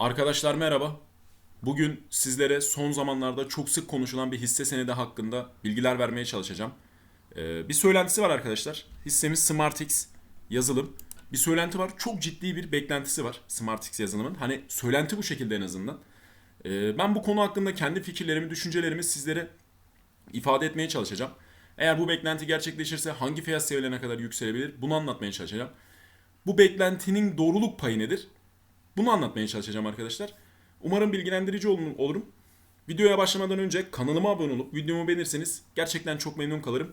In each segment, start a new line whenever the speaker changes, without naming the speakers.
Arkadaşlar merhaba. Bugün sizlere son zamanlarda çok sık konuşulan bir hisse senedi hakkında bilgiler vermeye çalışacağım. Ee, bir söylentisi var arkadaşlar. Hissemiz SmartX yazılım. Bir söylenti var. Çok ciddi bir beklentisi var SmartX yazılımın. Hani söylenti bu şekilde en azından. Ee, ben bu konu hakkında kendi fikirlerimi, düşüncelerimi sizlere ifade etmeye çalışacağım. Eğer bu beklenti gerçekleşirse hangi fiyat seviyelerine kadar yükselebilir bunu anlatmaya çalışacağım. Bu beklentinin doğruluk payı nedir? Bunu anlatmaya çalışacağım arkadaşlar. Umarım bilgilendirici olurum. Videoya başlamadan önce kanalıma abone olup videomu beğenirseniz gerçekten çok memnun kalırım.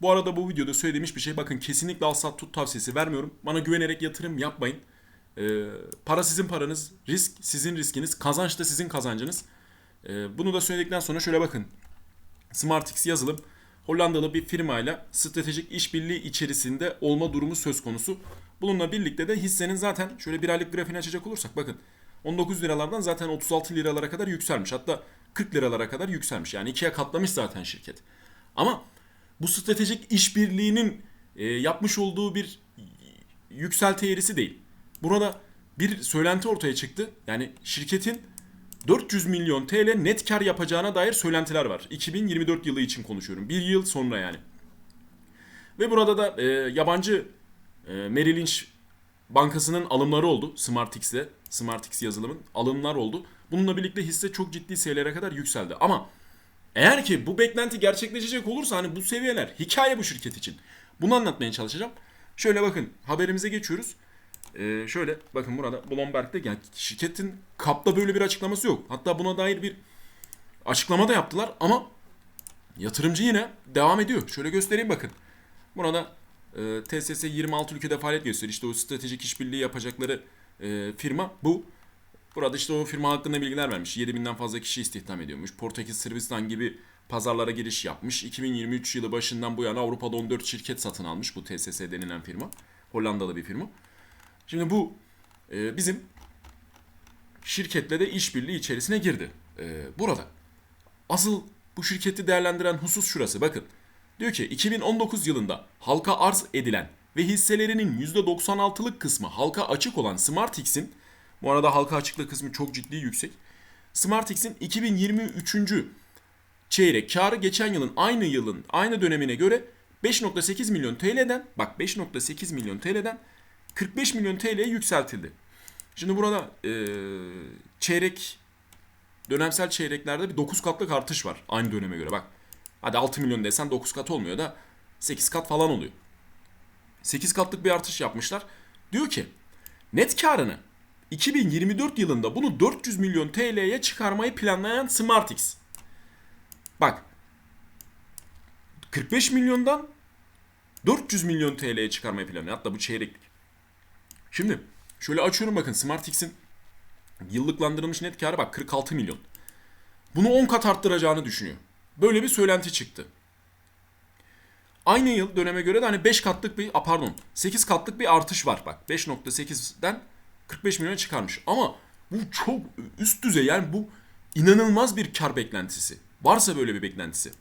Bu arada bu videoda söylediğim hiçbir şey bakın kesinlikle al sat tut tavsiyesi vermiyorum. Bana güvenerek yatırım yapmayın. Ee, para sizin paranız, risk sizin riskiniz, kazanç da sizin kazancınız. Ee, bunu da söyledikten sonra şöyle bakın. SmartX yazılım Hollandalı bir firmayla stratejik işbirliği içerisinde olma durumu söz konusu. Bununla birlikte de hissenin zaten şöyle bir aylık grafiğini açacak olursak bakın 19 liralardan zaten 36 liralara kadar yükselmiş. Hatta 40 liralara kadar yükselmiş. Yani ikiye katlamış zaten şirket. Ama bu stratejik işbirliğinin e, yapmış olduğu bir yükselti eğrisi değil. Burada bir söylenti ortaya çıktı. Yani şirketin 400 milyon TL net kar yapacağına dair söylentiler var. 2024 yılı için konuşuyorum. Bir yıl sonra yani. Ve burada da e, yabancı e, Merrill Lynch bankasının alımları oldu SmartX'de. SmartX yazılımın alımlar oldu. Bununla birlikte hisse çok ciddi seviyelere kadar yükseldi. Ama eğer ki bu beklenti gerçekleşecek olursa hani bu seviyeler hikaye bu şirket için. Bunu anlatmaya çalışacağım. Şöyle bakın haberimize geçiyoruz. Ee, şöyle bakın burada Bloomberg'de yani şirketin kapta böyle bir açıklaması yok. Hatta buna dair bir açıklama da yaptılar ama yatırımcı yine devam ediyor. Şöyle göstereyim bakın. Burada e, TSS 26 ülkede faaliyet gösteriyor. İşte o stratejik işbirliği yapacakları e, firma bu. Burada işte o firma hakkında bilgiler vermiş. 7000'den fazla kişi istihdam ediyormuş. Portekiz, Sırbistan gibi pazarlara giriş yapmış. 2023 yılı başından bu yana Avrupa'da 14 şirket satın almış bu TSS denilen firma. Hollandalı bir firma. Şimdi bu e, bizim şirketle de işbirliği içerisine girdi. E, burada asıl bu şirketi değerlendiren husus şurası. Bakın diyor ki 2019 yılında halka arz edilen ve hisselerinin %96'lık kısmı halka açık olan SmartX'in bu arada halka açıklık kısmı çok ciddi yüksek. SmartX'in 2023. çeyrek karı geçen yılın aynı yılın aynı dönemine göre 5.8 milyon TL'den bak 5.8 milyon TL'den 45 milyon TL'ye yükseltildi. Şimdi burada eee, çeyrek dönemsel çeyreklerde bir 9 katlık artış var aynı döneme göre bak. Hadi 6 milyon desen 9 kat olmuyor da 8 kat falan oluyor. 8 katlık bir artış yapmışlar. Diyor ki net karını 2024 yılında bunu 400 milyon TL'ye çıkarmayı planlayan SmartX. Bak 45 milyondan 400 milyon TL'ye çıkarmayı planlıyor. Hatta bu çeyreklik. Şimdi şöyle açıyorum bakın SmartX'in yıllıklandırılmış net karı bak 46 milyon. Bunu 10 kat arttıracağını düşünüyor. Böyle bir söylenti çıktı. Aynı yıl döneme göre de hani 5 katlık bir, pardon 8 katlık bir artış var bak. 5.8'den 45 milyon çıkarmış. Ama bu çok üst düzey yani bu inanılmaz bir kar beklentisi. Varsa böyle bir beklentisi.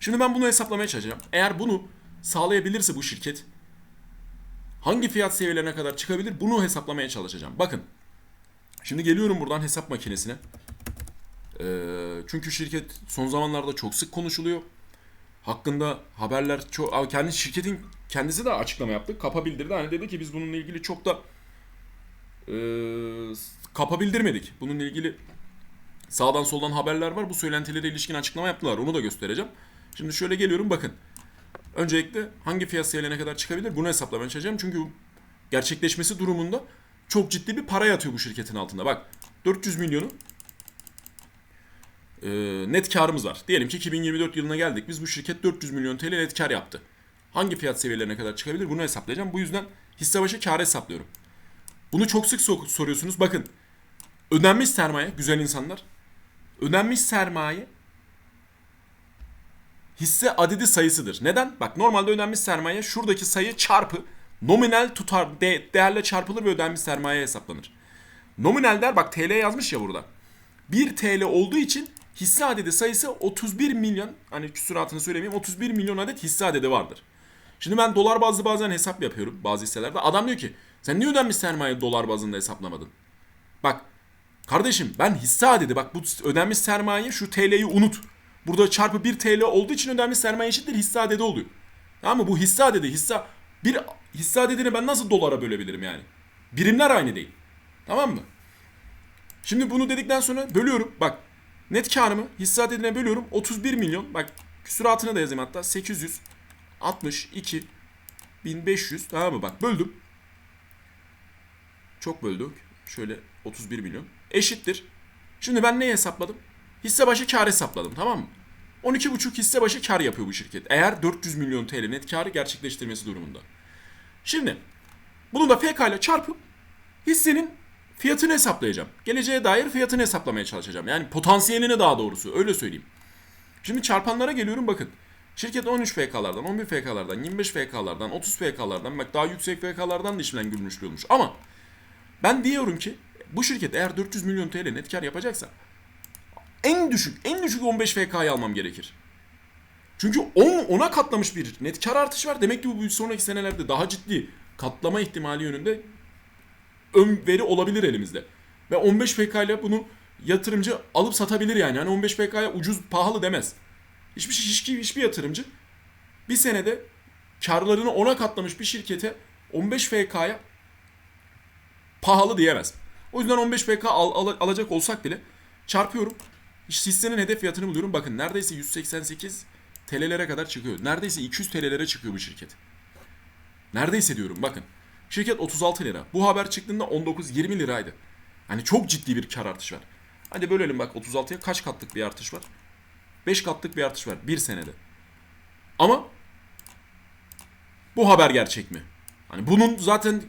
Şimdi ben bunu hesaplamaya çalışacağım. Eğer bunu sağlayabilirse bu şirket hangi fiyat seviyelerine kadar çıkabilir bunu hesaplamaya çalışacağım. Bakın. Şimdi geliyorum buradan hesap makinesine. Ee, çünkü şirket son zamanlarda çok sık konuşuluyor. Hakkında haberler çok kendi şirketin kendisi de açıklama yaptı. Kapa bildirdi. Hani dedi ki biz bununla ilgili çok da e, kapa bildirmedik. Bununla ilgili sağdan soldan haberler var. Bu söylentilere ilişkin açıklama yaptılar. Onu da göstereceğim. Şimdi şöyle geliyorum bakın. Öncelikle hangi fiyat seviyelerine kadar çıkabilir bunu hesaplamaya çalışacağım. Çünkü gerçekleşmesi durumunda çok ciddi bir para yatıyor bu şirketin altında. Bak 400 milyonu e, net karımız var. Diyelim ki 2024 yılına geldik. Biz bu şirket 400 milyon TL net kar yaptı. Hangi fiyat seviyelerine kadar çıkabilir bunu hesaplayacağım. Bu yüzden hisse başı kar hesaplıyorum. Bunu çok sık so- soruyorsunuz. Bakın ödenmiş sermaye güzel insanlar. Ödenmiş sermaye hisse adedi sayısıdır. Neden? Bak normalde ödenmiş sermaye şuradaki sayı çarpı nominal tutar de, değerle çarpılır ve ödenmiş sermaye hesaplanır. Nominal der bak TL yazmış ya burada. 1 TL olduğu için hisse adedi sayısı 31 milyon hani küsuratını söylemeyeyim 31 milyon adet hisse adedi vardır. Şimdi ben dolar bazlı bazen hesap yapıyorum bazı hisselerde. Adam diyor ki sen niye ödenmiş sermaye dolar bazında hesaplamadın? Bak Kardeşim ben hisse adedi bak bu ödenmiş sermaye şu TL'yi unut. Burada çarpı 1 TL olduğu için ödenmiş sermaye eşittir hisse adedi oluyor. Tamam mı? Bu hisse adedi hisse bir hisse adedini ben nasıl dolara bölebilirim yani? Birimler aynı değil. Tamam mı? Şimdi bunu dedikten sonra bölüyorum. Bak net karımı hisse adedine bölüyorum. 31 milyon. Bak küsuratını da yazayım hatta. 862 1500 tamam mı? Bak böldüm. Çok böldük. Şöyle 31 milyon. Eşittir. Şimdi ben neyi hesapladım? Hisse başı kar hesapladım tamam mı? 12,5 hisse başı kar yapıyor bu şirket. Eğer 400 milyon TL net karı gerçekleştirmesi durumunda. Şimdi bunu da FK ile çarpıp hissenin fiyatını hesaplayacağım. Geleceğe dair fiyatını hesaplamaya çalışacağım. Yani potansiyelini daha doğrusu öyle söyleyeyim. Şimdi çarpanlara geliyorum bakın. Şirket 13 FK'lardan, 11 FK'lardan, 25 FK'lardan, 30 FK'lardan, bak daha yüksek FK'lardan da işlem gülmüşlüyormuş. Ama ben diyorum ki bu şirket eğer 400 milyon TL net kar yapacaksa en düşük, en düşük 15 FK'yı almam gerekir. Çünkü 10 10'a katlamış bir net kar artışı var. Demek ki bu sonraki senelerde daha ciddi katlama ihtimali yönünde ön veri olabilir elimizde. Ve 15 FK ile bunu yatırımcı alıp satabilir yani. Hani 15 FK'ya ucuz pahalı demez. Hiçbir, hiçbir, hiçbir yatırımcı bir senede karlarını 10'a katlamış bir şirkete 15 FK'ya pahalı diyemez. O yüzden 15 FK al, al- alacak olsak bile çarpıyorum. Hissenin hedef fiyatını buluyorum. Bakın neredeyse 188 TL'lere kadar çıkıyor. Neredeyse 200 TL'lere çıkıyor bu şirket. Neredeyse diyorum bakın. Şirket 36 lira. Bu haber çıktığında 19-20 liraydı. Hani çok ciddi bir kar artışı var. Hadi bölelim bak 36'ya kaç katlık bir artış var? 5 katlık bir artış var bir senede. Ama bu haber gerçek mi? Hani bunun zaten e,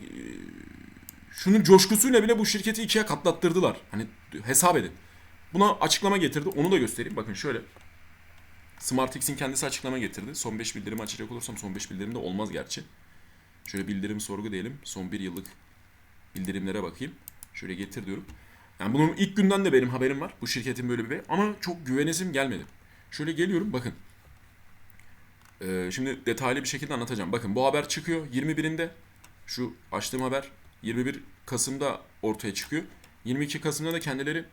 şunun coşkusuyla bile bu şirketi ikiye katlattırdılar. Hani hesap edin. Buna açıklama getirdi. Onu da göstereyim. Bakın şöyle. SmartX'in kendisi açıklama getirdi. Son 5 bildirimi açacak olursam son 5 bildirim de olmaz gerçi. Şöyle bildirim sorgu diyelim. Son 1 yıllık bildirimlere bakayım. Şöyle getir diyorum. Yani bunun ilk günden de benim haberim var. Bu şirketin böyle bir ama çok güvenesim gelmedi. Şöyle geliyorum bakın. Ee, şimdi detaylı bir şekilde anlatacağım. Bakın bu haber çıkıyor 21'inde. Şu açtığım haber 21 Kasım'da ortaya çıkıyor. 22 Kasım'da da kendileri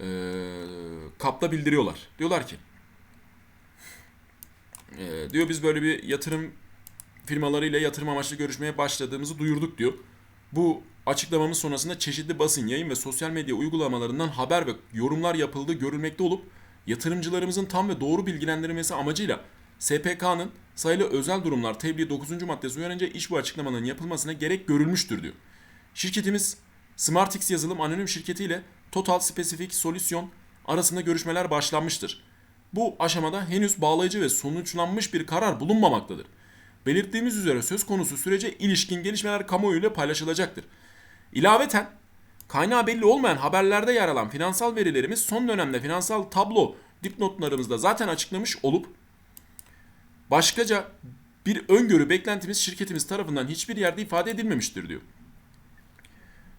e, kapta bildiriyorlar. Diyorlar ki e, diyor biz böyle bir yatırım firmalarıyla yatırım amaçlı görüşmeye başladığımızı duyurduk diyor. Bu açıklamamız sonrasında çeşitli basın, yayın ve sosyal medya uygulamalarından haber ve yorumlar yapıldığı görülmekte olup yatırımcılarımızın tam ve doğru bilgilendirilmesi amacıyla SPK'nın sayılı özel durumlar tebliğ 9. maddesi uyarınca iş bu açıklamanın yapılmasına gerek görülmüştür diyor. Şirketimiz SmartX yazılım anonim şirketiyle Total Specific Solution arasında görüşmeler başlanmıştır. Bu aşamada henüz bağlayıcı ve sonuçlanmış bir karar bulunmamaktadır. Belirttiğimiz üzere söz konusu sürece ilişkin gelişmeler kamuoyuyla paylaşılacaktır. İlaveten kaynağı belli olmayan haberlerde yer alan finansal verilerimiz son dönemde finansal tablo dipnotlarımızda zaten açıklamış olup başkaca bir öngörü beklentimiz şirketimiz tarafından hiçbir yerde ifade edilmemiştir diyor.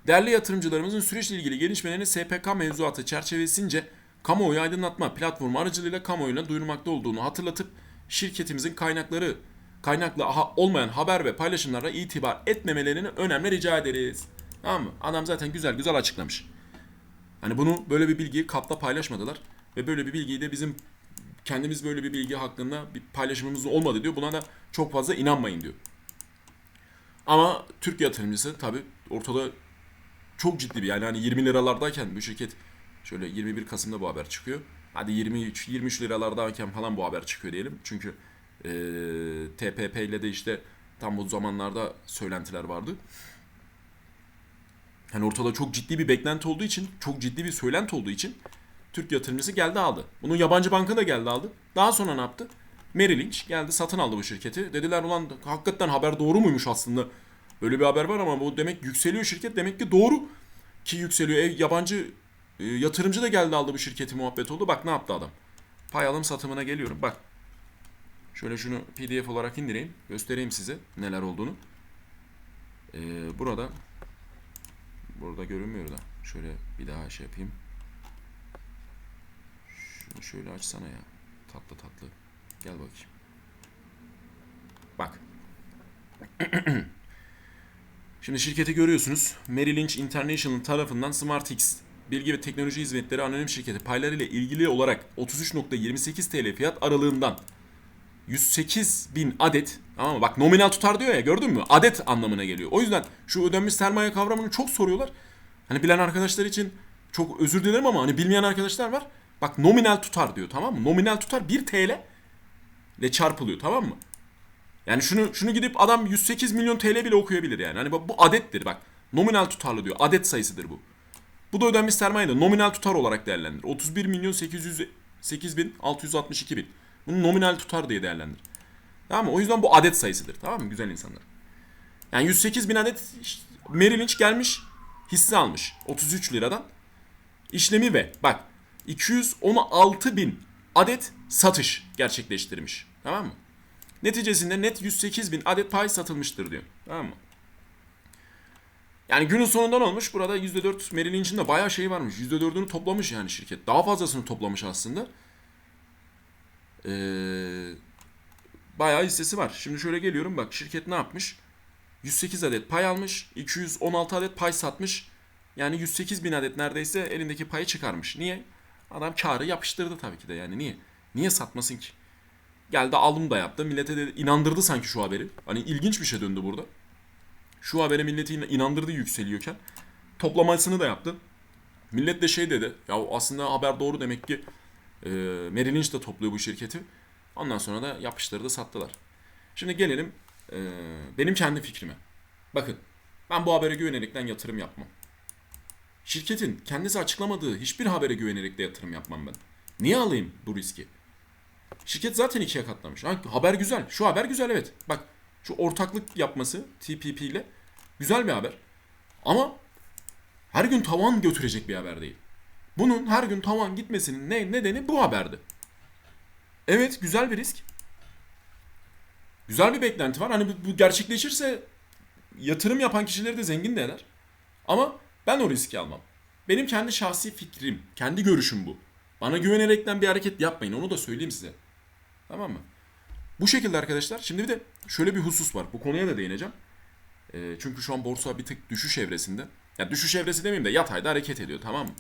Değerli yatırımcılarımızın süreçle ilgili gelişmelerini SPK mevzuatı çerçevesince kamuoyu aydınlatma platformu aracılığıyla kamuoyuna duyurmakta olduğunu hatırlatıp şirketimizin kaynakları kaynaklı aha- olmayan haber ve paylaşımlara itibar etmemelerini önemli rica ederiz. Tamam mı? Adam zaten güzel güzel açıklamış. Hani bunu böyle bir bilgiyi kapta paylaşmadılar ve böyle bir bilgiyi de bizim kendimiz böyle bir bilgi hakkında bir paylaşımımız olmadı diyor. Buna da çok fazla inanmayın diyor. Ama Türk yatırımcısı tabi ortada çok ciddi bir yani hani 20 liralardayken bu şirket şöyle 21 Kasım'da bu haber çıkıyor. Hadi 23 23 liralardayken falan bu haber çıkıyor diyelim. Çünkü eee, TPP ile de işte tam bu zamanlarda söylentiler vardı. Hani ortada çok ciddi bir beklenti olduğu için, çok ciddi bir söylenti olduğu için Türk yatırımcısı geldi aldı. Bunun yabancı banka da geldi aldı. Daha sonra ne yaptı? Merrill Lynch geldi satın aldı bu şirketi. Dediler ulan hakikaten haber doğru muymuş aslında? Böyle bir haber var ama bu demek yükseliyor şirket. Demek ki doğru ki yükseliyor. E, yabancı e, yatırımcı da geldi aldı bu şirketi muhabbet oldu. Bak ne yaptı adam. Pay alım satımına geliyorum. Bak. Şöyle şunu PDF olarak indireyim. Göstereyim size neler olduğunu. E, burada burada görünmüyor da. Şöyle bir daha şey yapayım. Şunu şöyle açsana ya. Tatlı tatlı. Gel bakayım. Bak. Şimdi şirketi görüyorsunuz. Merrill Lynch International tarafından SmartX Bilgi ve Teknoloji Hizmetleri Anonim Şirketi paylarıyla ilgili olarak 33.28 TL fiyat aralığından 108 bin adet ama bak nominal tutar diyor ya gördün mü? Adet anlamına geliyor. O yüzden şu ödenmiş sermaye kavramını çok soruyorlar. Hani bilen arkadaşlar için çok özür dilerim ama hani bilmeyen arkadaşlar var. Bak nominal tutar diyor tamam mı? Nominal tutar 1 TL ile çarpılıyor tamam mı? Yani şunu şunu gidip adam 108 milyon TL bile okuyabilir yani. Hani bu adettir bak. Nominal tutarlı diyor. Adet sayısıdır bu. Bu da ödenmiş sermaye de nominal tutar olarak değerlendir. 31 milyon 808 bin 662 bin. Bunu nominal tutar diye değerlendir. Tamam mı? O yüzden bu adet sayısıdır. Tamam mı? Güzel insanlar. Yani 108 bin adet işte Merrill Lynch gelmiş hisse almış. 33 liradan. İşlemi ve bak 216 bin adet satış gerçekleştirmiş. Tamam mı? Neticesinde net 108 bin adet pay satılmıştır diyor. Tamam mı? Yani günün sonunda ne olmuş? Burada %4 Merrill Lynch'in de bayağı şeyi varmış. %4'ünü toplamış yani şirket. Daha fazlasını toplamış aslında. Ee, bayağı hissesi var. Şimdi şöyle geliyorum bak şirket ne yapmış? 108 adet pay almış. 216 adet pay satmış. Yani 108 bin adet neredeyse elindeki payı çıkarmış. Niye? Adam karı yapıştırdı tabii ki de yani niye? Niye satmasın ki? Geldi alım da yaptı. Millete de inandırdı sanki şu haberi. Hani ilginç bir şey döndü burada. Şu habere milleti inandırdı yükseliyorken. Toplamasını da yaptı. Millet de şey dedi. Ya aslında haber doğru demek ki e, Merrill Lynch de topluyor bu şirketi. Ondan sonra da yapıştırdı sattılar. Şimdi gelelim e, benim kendi fikrime. Bakın ben bu habere güvenerekten yatırım yapmam. Şirketin kendisi açıklamadığı hiçbir habere güvenerek de yatırım yapmam ben. Niye alayım bu riski? Şirket zaten ikiye katlamış. Ha, haber güzel. Şu haber güzel evet. Bak şu ortaklık yapması TPP ile güzel bir haber. Ama her gün tavan götürecek bir haber değil. Bunun her gün tavan gitmesinin ne, nedeni bu haberdi. Evet güzel bir risk. Güzel bir beklenti var. Hani bu, bu gerçekleşirse yatırım yapan kişileri de zengin de eder. Ama ben o riski almam. Benim kendi şahsi fikrim, kendi görüşüm bu. Bana güvenerekten bir hareket yapmayın. Onu da söyleyeyim size. Tamam mı? Bu şekilde arkadaşlar. Şimdi bir de şöyle bir husus var. Bu konuya da değineceğim. E, çünkü şu an borsa bir tık düşüş evresinde. Ya düşüş evresi demeyeyim de yatayda hareket ediyor tamam mı?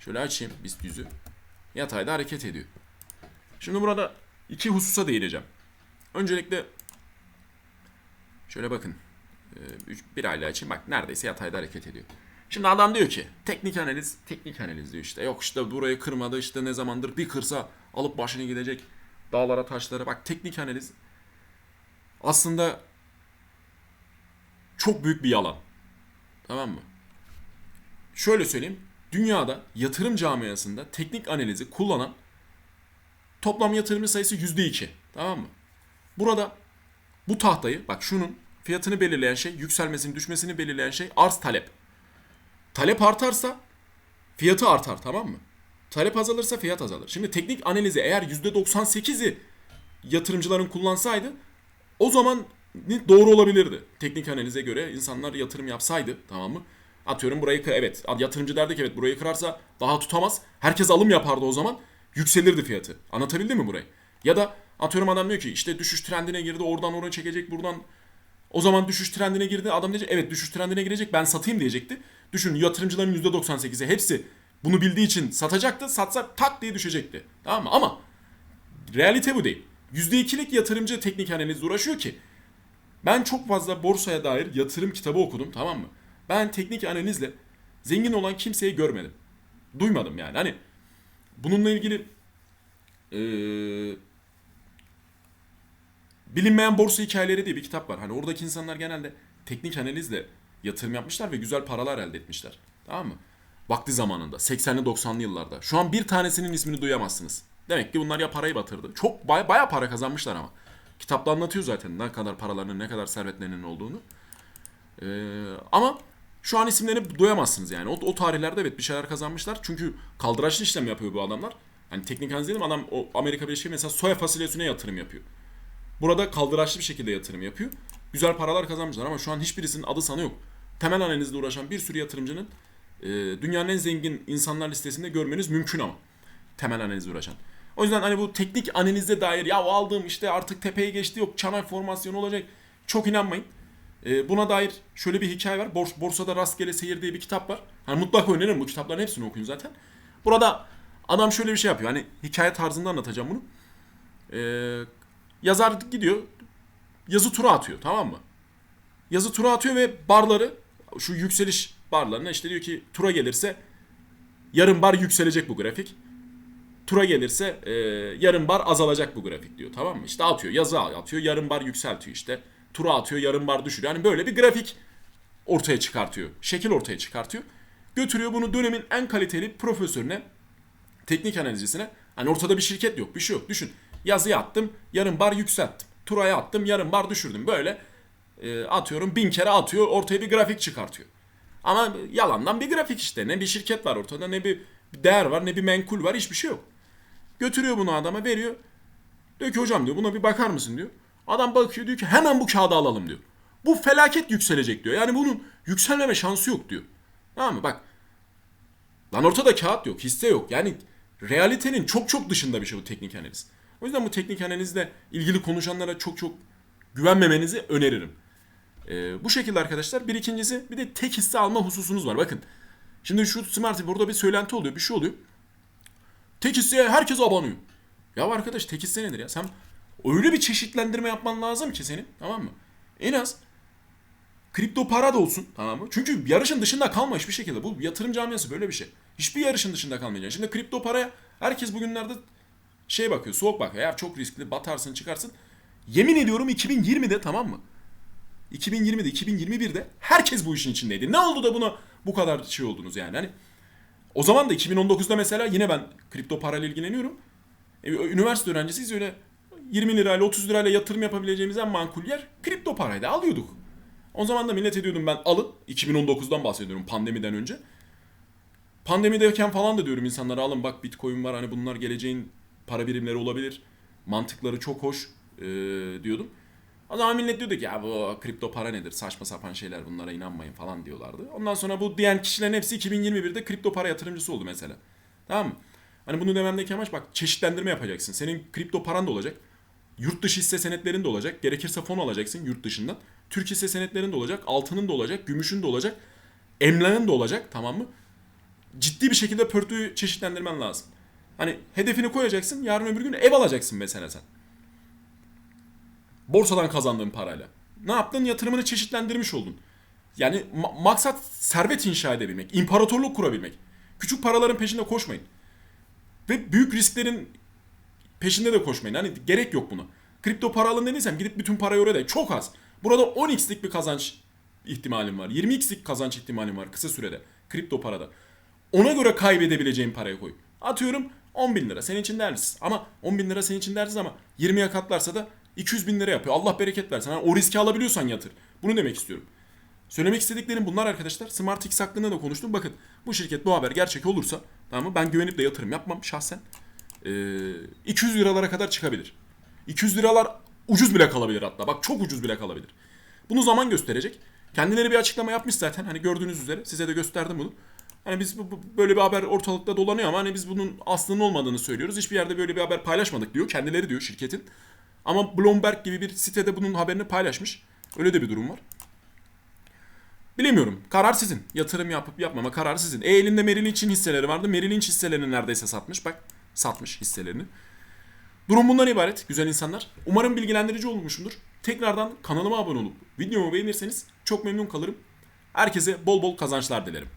Şöyle açayım BIST yüzü. Yatayda hareket ediyor. Şimdi burada iki hususa değineceğim. Öncelikle şöyle bakın. E, üç, bir aylık için bak neredeyse yatayda hareket ediyor. Şimdi adam diyor ki teknik analiz, teknik analiz diyor işte. Yok işte burayı kırmadı işte ne zamandır bir kırsa alıp başını gidecek dağlara taşlara. Bak teknik analiz aslında çok büyük bir yalan. Tamam mı? Şöyle söyleyeyim. Dünyada yatırım camiasında teknik analizi kullanan toplam yatırımcı sayısı %2. Tamam mı? Burada bu tahtayı bak şunun fiyatını belirleyen şey, yükselmesini, düşmesini belirleyen şey arz talep. Talep artarsa fiyatı artar tamam mı? Talep azalırsa fiyat azalır. Şimdi teknik analizi eğer %98'i yatırımcıların kullansaydı o zaman doğru olabilirdi. Teknik analize göre insanlar yatırım yapsaydı tamam mı? Atıyorum burayı evet yatırımcı derdi ki evet burayı kırarsa daha tutamaz. Herkes alım yapardı o zaman yükselirdi fiyatı. Anlatabildim mi burayı? Ya da atıyorum adam diyor ki işte düşüş trendine girdi oradan oraya çekecek buradan o zaman düşüş trendine girdi. Adam diyecek evet düşüş trendine girecek ben satayım diyecekti. Düşün yatırımcıların %98'i hepsi bunu bildiği için satacaktı. Satsa tak diye düşecekti. Tamam mı? Ama realite bu değil. %2'lik yatırımcı teknik analizle uğraşıyor ki ben çok fazla borsaya dair yatırım kitabı okudum tamam mı? Ben teknik analizle zengin olan kimseyi görmedim. Duymadım yani. Hani bununla ilgili ee, bilinmeyen borsa hikayeleri diye bir kitap var. Hani oradaki insanlar genelde teknik analizle yatırım yapmışlar ve güzel paralar elde etmişler. Tamam mı? Vakti zamanında 80'li 90'lı yıllarda. Şu an bir tanesinin ismini duyamazsınız. Demek ki bunlar ya parayı batırdı. Çok baya, baya para kazanmışlar ama. Kitapta anlatıyor zaten ne kadar paralarının, ne kadar servetlerinin olduğunu. Ee, ama şu an isimlerini duyamazsınız yani. O, o tarihlerde evet bir şeyler kazanmışlar. Çünkü kaldıraçlı işlem yapıyor bu adamlar. Hani teknik analiz adam o Amerika Birleşik mesela soya fasulyesine yatırım yapıyor. Burada kaldıraçlı bir şekilde yatırım yapıyor. Güzel paralar kazanmışlar ama şu an hiçbirisinin adı sanı yok. Temel analizle uğraşan bir sürü yatırımcının e, dünyanın en zengin insanlar listesinde görmeniz mümkün ama. Temel analizle uğraşan. O yüzden hani bu teknik analize dair ya aldığım işte artık tepeye geçti yok çanak formasyonu olacak. Çok inanmayın. E, buna dair şöyle bir hikaye var. Bors- Borsada Rastgele Seyir diye bir kitap var. Hani mutlaka öneririm bu kitapların hepsini okuyun zaten. Burada adam şöyle bir şey yapıyor. Hani hikaye tarzında anlatacağım bunu. E, yazar gidiyor. Yazı tura atıyor tamam mı? Yazı tura atıyor ve barları şu yükseliş barlarına işte diyor ki tura gelirse yarım bar yükselecek bu grafik. Tura gelirse e, yarım bar azalacak bu grafik diyor tamam mı? İşte atıyor yazı atıyor yarım bar yükseltiyor işte. Tura atıyor yarım bar düşürüyor. Yani böyle bir grafik ortaya çıkartıyor. Şekil ortaya çıkartıyor. Götürüyor bunu dönemin en kaliteli profesörüne, teknik analizcisine. Hani ortada bir şirket yok, bir şey yok. Düşün. Yazıyı attım, yarım bar yükselttim. Turaya attım, yarım bar düşürdüm. Böyle e, atıyorum bin kere atıyor, ortaya bir grafik çıkartıyor. Ama yalandan bir grafik işte. Ne bir şirket var ortada, ne bir değer var, ne bir menkul var, hiçbir şey yok. Götürüyor bunu adama, veriyor. Diyor ki hocam diyor buna bir bakar mısın diyor. Adam bakıyor diyor ki hemen bu kağıdı alalım diyor. Bu felaket yükselecek diyor. Yani bunun yükselmeme şansı yok diyor. Tamam mı? Bak. Lan ortada kağıt yok, hisse yok. Yani realitenin çok çok dışında bir şey bu teknik analiz. O yüzden bu teknik analizle ilgili konuşanlara çok çok güvenmemenizi öneririm. Ee, bu şekilde arkadaşlar. Bir ikincisi bir de tek hisse alma hususunuz var. Bakın. Şimdi şu Smart burada bir söylenti oluyor, bir şey oluyor. Tek hisseye herkes abanıyor. Ya arkadaş tek hisse nedir ya? Sen öyle bir çeşitlendirme yapman lazım ki senin tamam mı? En az kripto para da olsun tamam mı? Çünkü yarışın dışında kalma hiçbir şekilde. Bu yatırım camiası böyle bir şey. Hiçbir yarışın dışında kalmayacaksın. Şimdi kripto paraya herkes bugünlerde şey bakıyor, soğuk bakıyor. Ya çok riskli, batarsın, çıkarsın. Yemin ediyorum 2020'de tamam mı? 2020'de, 2021'de herkes bu işin içindeydi. Ne oldu da buna bu kadar şey oldunuz yani? Hani o zaman da 2019'da mesela yine ben kripto parayla ilgileniyorum. E, üniversite öğrencisiyiz öyle 20 lirayla 30 lirayla yatırım yapabileceğimiz en makul yer kripto paraydı alıyorduk. O zaman da millet ediyordum ben alın. 2019'dan bahsediyorum pandemiden önce. Pandemideyken falan da diyorum insanlara alın bak bitcoin var hani bunlar geleceğin para birimleri olabilir. Mantıkları çok hoş e, diyordum. O zaman millet diyordu ki ya bu kripto para nedir saçma sapan şeyler bunlara inanmayın falan diyorlardı. Ondan sonra bu diyen kişilerin hepsi 2021'de kripto para yatırımcısı oldu mesela. Tamam mı? Hani bunu dememdeki amaç bak çeşitlendirme yapacaksın. Senin kripto paran da olacak. Yurt dışı hisse senetlerin de olacak. Gerekirse fon alacaksın yurt dışından. Türk hisse senetlerin de olacak. Altının da olacak. Gümüşün de olacak. Emlakın da olacak tamam mı? Ciddi bir şekilde pörtüğü çeşitlendirmen lazım. Hani hedefini koyacaksın. Yarın öbür gün ev alacaksın mesela sen. Borsadan kazandığın parayla. Ne yaptın? Yatırımını çeşitlendirmiş oldun. Yani ma- maksat servet inşa edebilmek, imparatorluk kurabilmek. Küçük paraların peşinde koşmayın. Ve büyük risklerin peşinde de koşmayın. Hani gerek yok buna. Kripto para alın dediysem gidip bütün parayı oraya da çok az. Burada 10x'lik bir kazanç ihtimalim var. 20x'lik kazanç ihtimalim var kısa sürede. Kripto parada. Ona göre kaybedebileceğim parayı koy. Atıyorum 10 bin lira senin için değersiz. Ama 10 bin lira senin için değersiz ama 20'ye katlarsa da 200 bin lira yapıyor. Allah bereket versin. Yani o riski alabiliyorsan yatır. Bunu demek istiyorum. Söylemek istediklerim bunlar arkadaşlar. Smart X hakkında da konuştum. Bakın bu şirket bu haber gerçek olursa tamam mı? Ben güvenip de yatırım yapmam şahsen. Ee, 200 liralara kadar çıkabilir. 200 liralar ucuz bile kalabilir hatta. Bak çok ucuz bile kalabilir. Bunu zaman gösterecek. Kendileri bir açıklama yapmış zaten. Hani gördüğünüz üzere size de gösterdim bunu. Hani biz bu, bu- böyle bir haber ortalıkta dolanıyor ama hani biz bunun aslının olmadığını söylüyoruz. Hiçbir yerde böyle bir haber paylaşmadık diyor. Kendileri diyor şirketin. Ama Bloomberg gibi bir sitede bunun haberini paylaşmış. Öyle de bir durum var. Bilemiyorum. Karar sizin. Yatırım yapıp yapmama kararı sizin. E elinde Merrill Lynch'in hisseleri vardı. Merrill Lynch hisselerini neredeyse satmış. Bak satmış hisselerini. Durum bundan ibaret güzel insanlar. Umarım bilgilendirici olmuşumdur. Tekrardan kanalıma abone olup videomu beğenirseniz çok memnun kalırım. Herkese bol bol kazançlar dilerim.